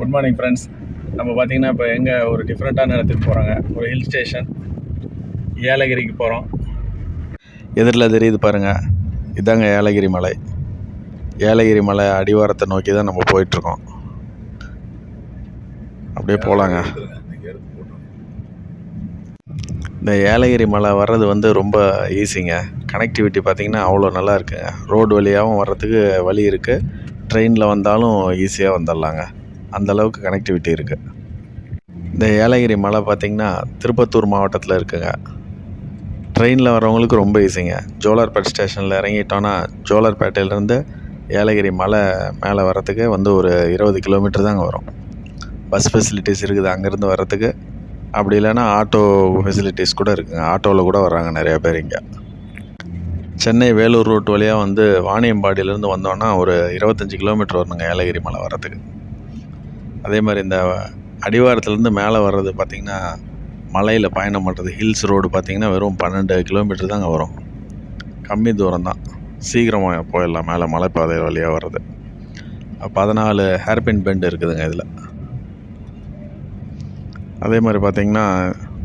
Good morning friends நம்ம பார்த்தீங்கன்னா இப்போ எங்கே ஒரு டிஃப்ரெண்ட்டான இடத்துக்கு போகிறாங்க. ஒரு ஹில் ஸ்டேஷன் ஏலகிரிக்கு போகிறோம். எதிரில் தெரியுது பாருங்கள் இதாங்க ஏலகிரி மலை. ஏலகிரி மலை அடிவாரத்தை நோக்கி தான் நம்ம போயிட்டுருக்கோம். அப்படியே போகலாங்க. இந்த ஏலகிரி மலை வர்றது வந்து ரொம்ப ஈஸிங்க கனெக்டிவிட்டி பார்த்திங்கன்னா அவ்வளோ நல்லா இருக்குங்க. ரோடு வழியாகவும் வர்றதுக்கு வழி இருக்குது ட்ரெயினில் வந்தாலும் ஈஸியாக வந்துடலாங்க. அந்தளவுக்கு கனெக்டிவிட்டி இருக்குது இந்த ஏலகிரி மலை பார்த்திங்கன்னா திருப்பத்தூர் மாவட்டத்தில் இருக்குங்க. ட்ரெயினில் வரவங்களுக்கு ரொம்ப ஈஸிங்க ஜோலார்பேட் ஸ்டேஷனில் இறங்கிட்டோன்னா ஜோலார்பேட்டையிலேருந்து ஏலகிரி மலை மேலே வரத்துக்கு வந்து ஒரு இருபது கிலோமீட்டர் தாங்க வரும். பஸ் ஃபெசிலிட்டிஸ் இருக்குது அங்கேருந்து வரத்துக்கு அப்படி இல்லைன்னா ஆட்டோ ஃபெசிலிட்டிஸ் கூட இருக்குங்க. ஆட்டோவில் கூட வர்றாங்க நிறையா பேர் இங்கே. சென்னை வேலூர் ரோட் வழியாக வந்து வாணியம்பாடியிலேருந்து வந்தோன்னா ஒரு இருபத்தஞ்சி கிலோமீட்டர் வரணுங்க ஏலகிரி மலை வரத்துக்கு அதே மாதிரி இந்த அடிவாரத்துலேருந்து மேலே வர்றது பார்த்திங்கன்னா மலையில் பயணம் பண்ணுறது ஹில்ஸ் ரோடு பார்த்திங்கன்னா வெறும் பன்னெண்டு கிலோமீட்டர் தாங்க வரும். கம்மி தூரம் தான் சீக்கிரமாக போயிடலாம் மேலே மலைப்பாதை வழியாக வர்றது. பதினாலு ஹேர்பின் பெண்ட் இருக்குதுங்க இதில். அதே மாதிரி பார்த்திங்கன்னா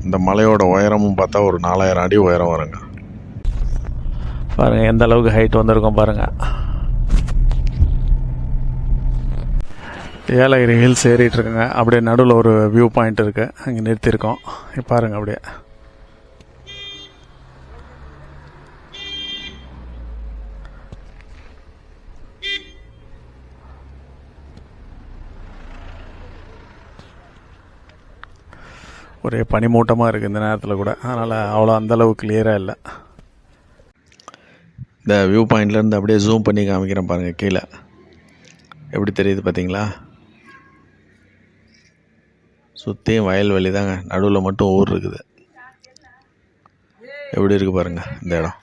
இந்த மலையோட உயரமும் பார்த்தா ஒரு நாலாயிரம் அடி உயரம் வருங்க. பாருங்கள் எந்த அளவுக்கு ஹைட் வந்திருக்கோம் பாருங்கள் ஏலகிரி ஹில்ஸ் ஏறிட்டு இருக்குங்க அப்படியே நடுவில் ஒரு வியூ பாயிண்ட் இருக்குது அங்கே நிறுத்தியிருக்கோம். பாருங்கள் பாருங்க அப்படியே. ஒரே பனிமூட்டமாக இருக்குது இந்த நேரத்தில் கூட. அதனால் அவ்வளோ அந்தளவு கிளியராக இல்லை. இந்த வியூ பாயிண்ட்லேருந்து அப்படியே ஜூம் பண்ணி காமிக்கிறேன் பாருங்கள் கீழே. எப்படி தெரியுது பார்த்தீங்களா சுற்றியும் வயல்வெளி தாங்க நடுவில் மட்டும் ஊர் இருக்குது. எப்படி இருக்குது பாருங்கள் இந்த இடம்.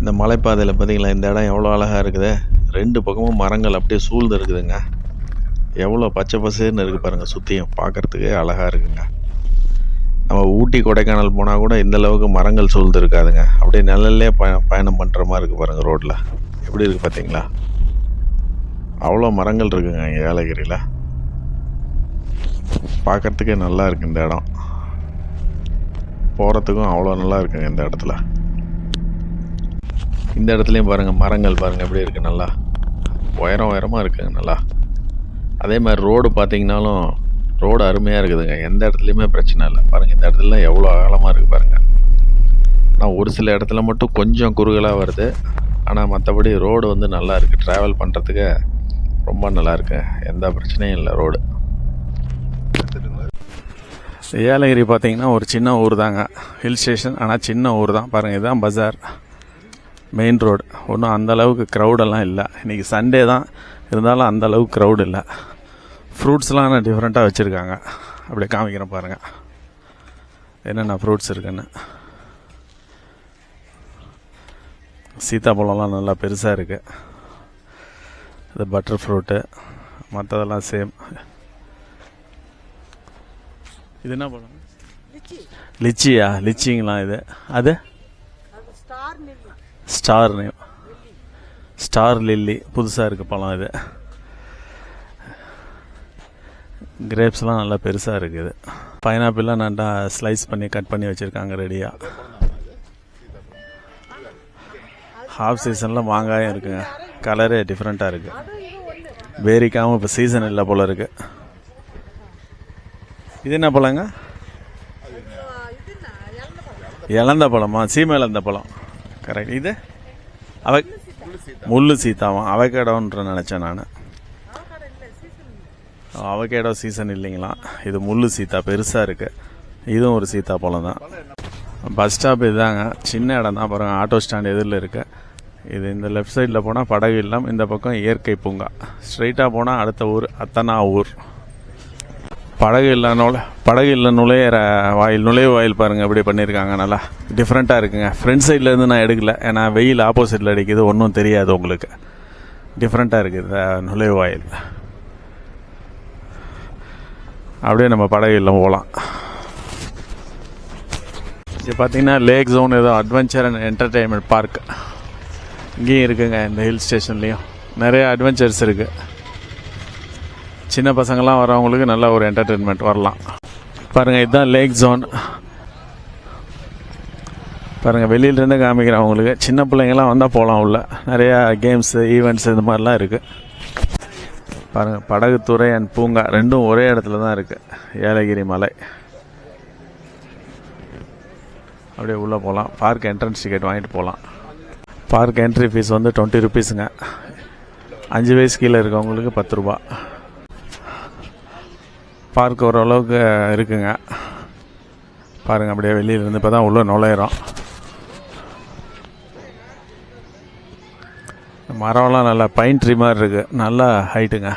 இந்த மலைப்பாதையில் பார்த்தீங்களா இந்த இடம் எவ்வளோ அழகாக இருக்குது. ரெண்டு பக்கமும் மரங்கள் அப்படியே சூழ்ந்து இருக்குதுங்க. எவ்வளோ பச்சை பசேர்னு இருக்குது பாருங்கள் சுற்றியும் பார்க்குறதுக்கு அழகாக இருக்குங்க. நம்ம ஊட்டி கொடைக்கானல் போனால் கூட இந்த அளவுக்கு மரங்கள் சூழ்ந்து இருக்காதுங்க. அப்படியே நிழல்லே ப பயணம் பண்ணுற மாதிரி இருக்குது பாருங்கள் ரோட்டில் எப்படி இருக்குது பார்த்தீங்களா அவ்வளோ மரங்கள் இருக்குங்க இங்கே ஏலகிரியில். பார்க்குறதுக்கே நல்லா இருக்குது இந்த இடம். போகிறதுக்கும் அவ்வளோ நல்லா இருக்குங்க இந்த இடத்துல. இந்த இடத்துலையும் பாருங்கள் மரங்கள் பாருங்கள் எப்படி இருக்குது நல்லா. உயரம் உயரமாக இருக்குங்க நல்லா. அதே மாதிரி ரோடு பார்த்தீங்கன்னாலும் ரோடு அருமையாக இருக்குதுங்க. எந்த இடத்துலையுமே பிரச்சனை இல்லை. பாருங்கள் இந்த இடத்துல எவ்வளோ அகலமாக இருக்குது பாருங்கள் ஆனால் ஒரு சில இடத்துல மட்டும் கொஞ்சம் குறுகலாக வருது. ஆனால் மற்றபடி ரோடு வந்து நல்லா இருக்குது ட்ராவல் பண்ணுறதுக்கு ரொம்ப நல்லா இருக்கு எந்த பிரச்சனையும் இல்லை ரோடு. ஏலகிரி பார்த்தீங்கன்னா ஒரு சின்ன ஊர் தாங்க. ஹில் ஸ்டேஷன் ஆனால் சின்ன ஊர் தான். பாருங்கள் இதுதான் பஜார். மெயின் ரோடு ஒன்றும் அந்தளவுக்கு க்ரௌடெல்லாம் இல்லை. இன்றைக்கி சண்டே தான். இருந்தாலும் அந்தளவுக்கு க்ரௌடு க்ரௌட் இல்லை. ஃப்ரூட்ஸ்லாம் ஆனால் டிஃப்ரெண்ட்டாக வச்சுருக்காங்க. அப்படியே காமிக்கிறேன் பாருங்கள் என்னென்ன ஃப்ரூட்ஸ் இருக்குன்னு. சீத்தாப்பழம்லாம் நல்லா பெருசாக இருக்குது இது பட்டர் ஃப்ரூட்டு மற்றதெல்லாம் சேம் இது என்ன பழம்? லிச்சியா? லிச்சிங்களா இது? அது? ஸ்டார் நேம் ஸ்டார் லில்லி புதுசாக இருக்குது பழம் இது. கிரேப்ஸ்லாம் நல்லா பெருசாக இருக்குது பைனாப்பிள்லாம் நல்லா ஸ்லைஸ் பண்ணி கட் பண்ணி வச்சுருக்காங்க ரெடியாக ஹாஃப் சீசனில் மாங்காயும் இருக்குங்க. கலரே டிஃப்ரெண்ட்டாக இருக்குது பேரிக்காவும் இப்போ சீசன் இல்லை போல் இருக்குது இது என்ன பழங்க? இழந்த பழமா? சீமை இழந்த பழம். கரெக்ட் இது? அவ முள்ளு சீத்தாவும் அவகேடோன்ற நினச்சேன் நான். அவகேடோ சீசன் இல்லைங்களா? இது முள்ளு சீத்தா பெருசாக இருக்குது இதுவும் ஒரு சீத்தா பழம் தான் பஸ் ஸ்டாப் இதுதாங்க. சின்ன இடம் தான் பாருங்கள் ஆட்டோ ஸ்டாண்ட் எதிரில் இருக்குது இது இந்த லெஃப்ட் சைடில் போனால் படகு இல்லம் இந்த பக்கம் இயற்கை பூங்கா. ஸ்ட்ரைட்டாக போனால் அடுத்த ஊர் அத்தனா ஊர். படகு இல்ல நுழை படகு இல்லை நுழையிற வாயில் நுழைவு வாயில் பாருங்கள் எப்படி பண்ணியிருக்காங்க நல்லா. டிஃப்ரெண்ட்டாக இருக்குங்க. ஃப்ரண்ட் சைட்லேருந்து நான் எடுக்கல ஏன்னா வெயில் ஆப்போசிட்டில் அடிக்குது ஒன்றும் தெரியாது உங்களுக்கு. டிஃப்ரெண்ட்டாக இருக்குது நுழைவு வாயில். அப்படியே நம்ம படகு இல்லம் போகலாம் இது பார்த்தீங்கன்னா லேக் ஜோன் ஏதோ அட்வென்ச்சர் அண்ட் என்டர்டெயின்மெண்ட் பார்க் இங்கேயும் இருக்குங்க இந்த ஹில் ஸ்டேஷன்லேயும் நிறைய அட்வென்ச்சர்ஸ் இருக்குது சின்ன பசங்கள்லாம் வரவங்களுக்கு நல்ல ஒரு என்டர்டெயின்மெண்ட் வரலாம். பாருங்கள் இதுதான் லேக் ஜோன் பாருங்கள் வெளியிலேருந்து காமிக்கிறேன் அவங்களுக்கு சின்ன பிள்ளைங்கள்லாம் வந்தால் போகலாம் உள்ள. நிறையா கேம்ஸு ஈவெண்ட்ஸ் இந்த மாதிரிலாம் இருக்குது பாருங்கள் படகுத்துறை அண்ட் பூங்கா ரெண்டும் ஒரே இடத்துல தான் இருக்குது ஏலகிரி மலை. அப்படியே உள்ளே போகலாம் பார்க் என்ட்ரன்ஸ் டிக்கெட் வாங்கிட்டு போகலாம் பார்க் என்ட்ரி ஃபீஸ் வந்து டுவெண்ட்டி ருபீஸுங்க அஞ்சு வயசு கீழே இருக்கவங்களுக்கு பத்து ரூபா. பார்க் ஓரளவுக்கு இருக்குங்க. பாருங்கள் அப்படியே வெளியிலேருந்து இப்போ தான் உள்ளே நுழையிறோம். மரம்லாம் நல்லா பைன் ட்ரீ மாதிரி இருக்குது நல்லா ஹைட்டுங்க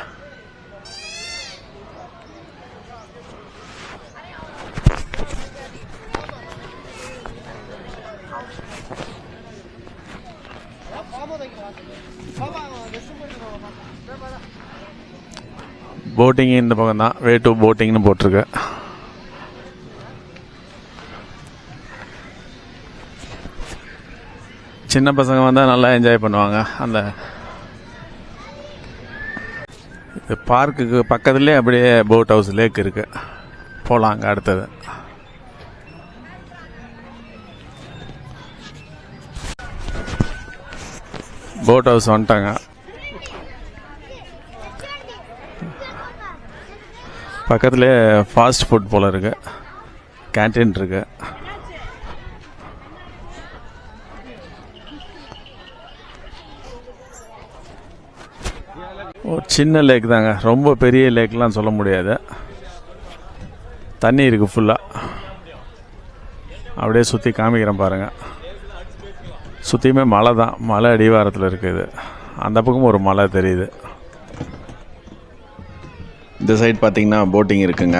போட்டிங் இந்த பக்கம் தான். வே டு போட்டிங்னு போட்டிருக்கு. சின்ன பசங்க வந்தால் நல்லா என்ஜாய் பண்ணுவாங்க. அந்த இது பார்க்குக்கு பக்கத்துலேயே அப்படியே போட் ஹவுஸ் லேக் இருக்கு. போகலாம் அங்கே அடுத்தது. போட் ஹவுஸ் வந்துட்டாங்க. பக்கத்துலேயே ஃபாஸ்ட் ஃபுட் போல் இருக்கு. கேன்டீன் இருக்கு. ஒரு சின்ன லேக் தாங்க. ரொம்ப பெரிய லேக்லாம் சொல்ல முடியாது. தண்ணி இருக்குது ஃபுல்லாக அப்படியே சுற்றி காமிக்கிறேன் பாருங்கள் சுற்றியுமே மலை தான். மலை அடிவாரத்தில் இருக்குது அந்த பக்கம் ஒரு மலை தெரியுது. இந்த சைடு பார்த்திங்கன்னா போட்டிங் இருக்குங்க.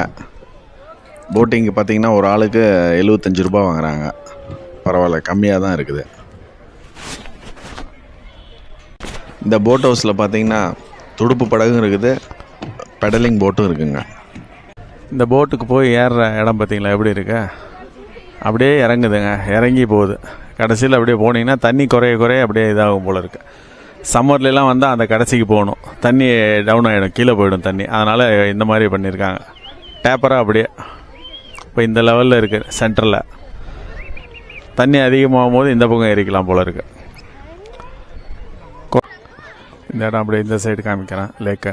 போட்டிங்கு பார்த்தீங்கன்னா ஒரு ஆளுக்கு எழுபத்தஞ்சு ரூபா வாங்குறாங்க. பரவாயில்ல கம்மியாக தான் இருக்குது. இந்த போட் ஹவுஸில் பார்த்தீங்கன்னா துடுப்பு படகும் இருக்குது. பெடலிங் போட்டும் இருக்குங்க. இந்த போட்டுக்கு போய் ஏறுற இடம் பார்த்தீங்களா எப்படி இருக்கு? அப்படியே இறங்குதுங்க இறங்கி போகுது. கடைசியில் அப்படியே போனீங்கன்னா தண்ணி குறைய குறைய அப்படியே இதாகும் போல இருக்குது சம்மர்லலாம் வந்தால் அந்த கடைசிக்கு போகணும். தண்ணி டவுன் ஆகிடும் கீழே போயிடும் தண்ணி. அதனால் இந்த மாதிரி பண்ணியிருக்காங்க டேப்பராக அப்படியே இப்போ இந்த லெவலில் இருக்குது சென்டரில் தண்ணி அதிகமாகும் போது இந்த பக்கம் ஏறிக்கலாம் போல இருக்கு. கொ- இந்த இடம் அப்படியே இந்த சைடு காமிக்கிறேன் லேக்கை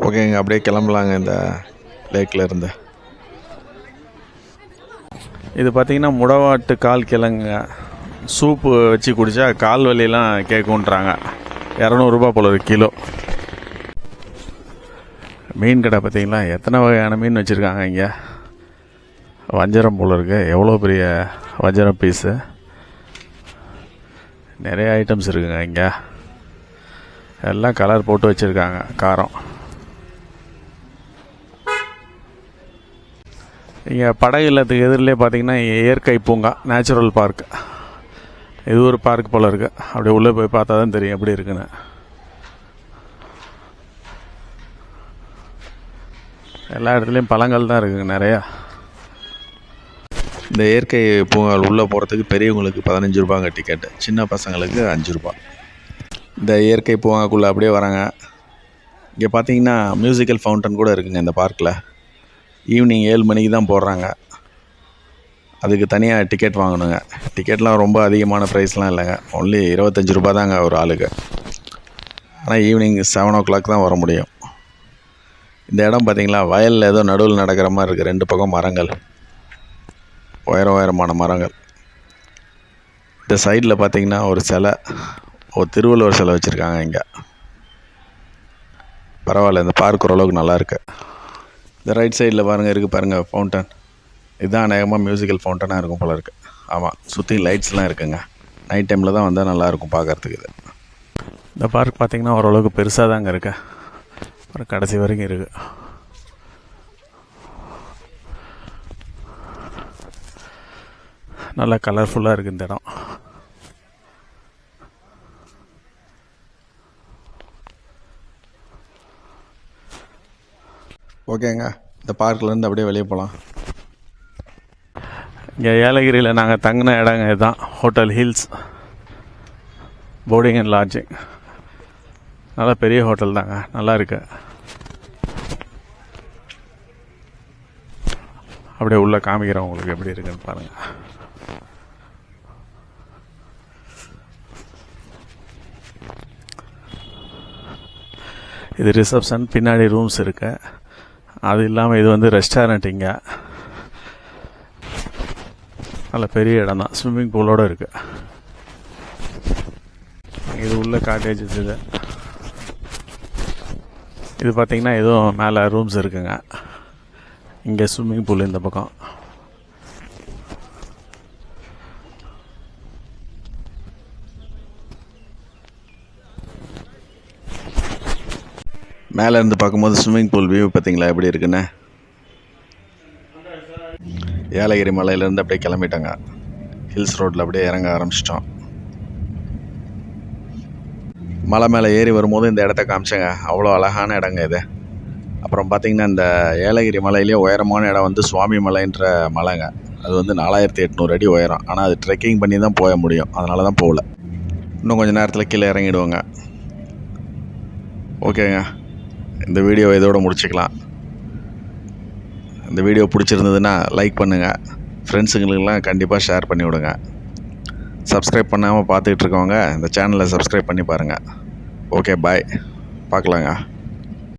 ஓகேங்க அப்படியே கிளம்பலாங்க இந்த லேக்கில் இருந்து. இது பார்த்தீங்கன்னா முடவாட்டு கால் கிழங்குங்க. சூப்பு வச்சு குடித்தா கால் வலியெல்லாம் கேட்குன்றாங்க இரநூறுபா போல ஒரு கிலோ. மீன் கடை பார்த்திங்களா? எத்தனை வகையான மீன் வச்சுருக்காங்க இங்கே? வஞ்சரம் போல் இருக்கு. எவ்வளோ பெரிய வஞ்சரம் பீஸு நிறைய ஐட்டம்ஸ் இருக்குங்க இங்கே. எல்லாம் கலர் போட்டு வச்சுருக்காங்க. காரம். இங்கே படகு இல்லத்துக்கு எதிரிலே பார்த்திங்கன்னா இயற்கை பூங்கா நேச்சுரல் பார்க் இது ஒரு பார்க் போல் இருக்கு. அப்படியே உள்ளே போய் பார்த்தா தான் தெரியும் எப்படி இருக்குன்னு. எல்லா இடத்துலையும் பழங்கள் தான் இருக்குங்க நிறையா. இந்த இயற்கை பூங்கா உள்ளே போகிறதுக்கு பெரியவங்களுக்கு பதினஞ்சு ரூபாங்க டிக்கெட்டு சின்ன பசங்களுக்கு அஞ்சு ரூபா. இந்த இயற்கை பூங்காக்குள்ளே அப்படியே வராங்க. இங்கே பார்த்தீங்கன்னா மியூசிக்கல் ஃபவுண்டன் கூட இருக்குங்க இந்த பார்க்கில் ஈவினிங் ஏழு மணிக்கு தான் போடுறாங்க. அதுக்கு தனியாக டிக்கெட் வாங்கணுங்க. டிக்கெட்லாம் ரொம்ப அதிகமான ப்ரைஸ்லாம் இல்லைங்க. ஒன்லி இருபத்தஞ்சி ரூபா தாங்க ஒரு ஆளுக்கு. ஆனால் ஈவினிங் செவன் ஓ கிளாக் தான் வர முடியும். இந்த இடம் பார்த்தீங்களா வயலில் ஏதோ நடுவில் நடக்கிற மாதிரி இருக்குது ரெண்டு பக்கம் மரங்கள். உயர உயரமான மரங்கள். இந்த சைடில் பார்த்தீங்கன்னா ஒரு சிலை. ஒரு திருவள்ளுவர் சிலை வச்சுருக்காங்க இங்கே. பரவாயில்ல இந்த பார்க் ஓரளவுக்கு நல்லாயிருக்கு இந்த ரைட் சைடில் பாருங்கள் இருக்குது பாருங்கள் ஃபவுண்டன் இதுதான் அநேகமாக மியூசிக்கல் ஃபவுண்டனாக இருக்கும் போல இருக்குது ஆமாம் சுற்றி லைட்ஸ்லாம் இருக்குங்க. நைட் டைமில் தான் வந்தால் நல்லாயிருக்கும் பார்க்கறதுக்கு இது. இந்த பார்க் பார்த்தீங்கன்னா ஓரளவுக்கு பெருசாக தாங்க இருக்கு. அப்புறம் கடைசி வரைக்கும் இருக்குது நல்லா கலர்ஃபுல்லாக இருக்குது இந்த இடம். ஓகேங்க. இந்த பார்க்லேருந்து அப்படியே வெளியே போகலாம் இங்கே ஏலகிரியில் நாங்கள் தங்கின இடங்க இதுதான். Hotel hills boarding and lodging நல்லா பெரிய ஹோட்டல் தாங்க. நல்லா இருக்கு. அப்படியே உள்ளே காமிக்கிறேன் உங்களுக்கு எப்படி இருக்குன்னு பாருங்கள் இது ரிசப்ஷன் பின்னாடி ரூம்ஸ் இருக்கு. அது இல்லாமல் இது வந்து ரெஸ்டாரண்ட் இங்கே. நல்ல பெரிய இடம் தான் ஸ்விம்மிங் பூலோட இருக்கு. இது உள்ள காட்டேஜ் இது இது. பார்த்தீங்கன்னா எதுவும் மேலே ரூம்ஸ் இருக்குங்க. இங்கே ஸ்விம்மிங் பூல் இந்த பக்கம். மேலே இருந்து பார்க்கும்போது ஸ்விம்மிங் பூல் வியூ பார்த்தீங்களா எப்படி இருக்குன்னு? ஏலகிரி மலையிலேருந்து அப்படியே கிளம்பிட்டோங்க. ஹில்ஸ் ரோட்டில் அப்படியே இறங்க ஆரம்பிச்சிட்டோம். மலை மேலே ஏறி வரும்போது இந்த இடத்த காமிச்சேங்க. அவ்வளோ அழகான இடங்க இது. அப்புறம் பார்த்திங்கன்னா இந்த ஏலகிரி மலையிலேயே உயரமான இடம் வந்து சுவாமி மலைன்ற மலைங்க. அது வந்து நாலாயிரத்தி எட்நூறு அடி உயரம். ஆனால் அது ட்ரெக்கிங் பண்ணி தான் போக முடியும். அதனால தான் போகல. இன்னும் கொஞ்சம் நேரத்தில் கீழே இறங்கிடுவோங்க. ஓகேங்க. இந்த வீடியோ இதோடு முடிச்சுக்கலாம். இந்த வீடியோ பிடிச்சிருந்ததுன்னா லைக் பண்ணுங்கள் ஃப்ரெண்ட்ஸுங்களுக்கெல்லாம் கண்டிப்பாக ஷேர் பண்ணி விடுங்க. சப்ஸ்கிரைப் பண்ணாமல் பார்த்துக்கிட்டு இருக்கவங்க இந்த சேனலை சப்ஸ்கிரைப் பண்ணி பாருங்கள் ஓகே பாய் பார்க்கலாங்க.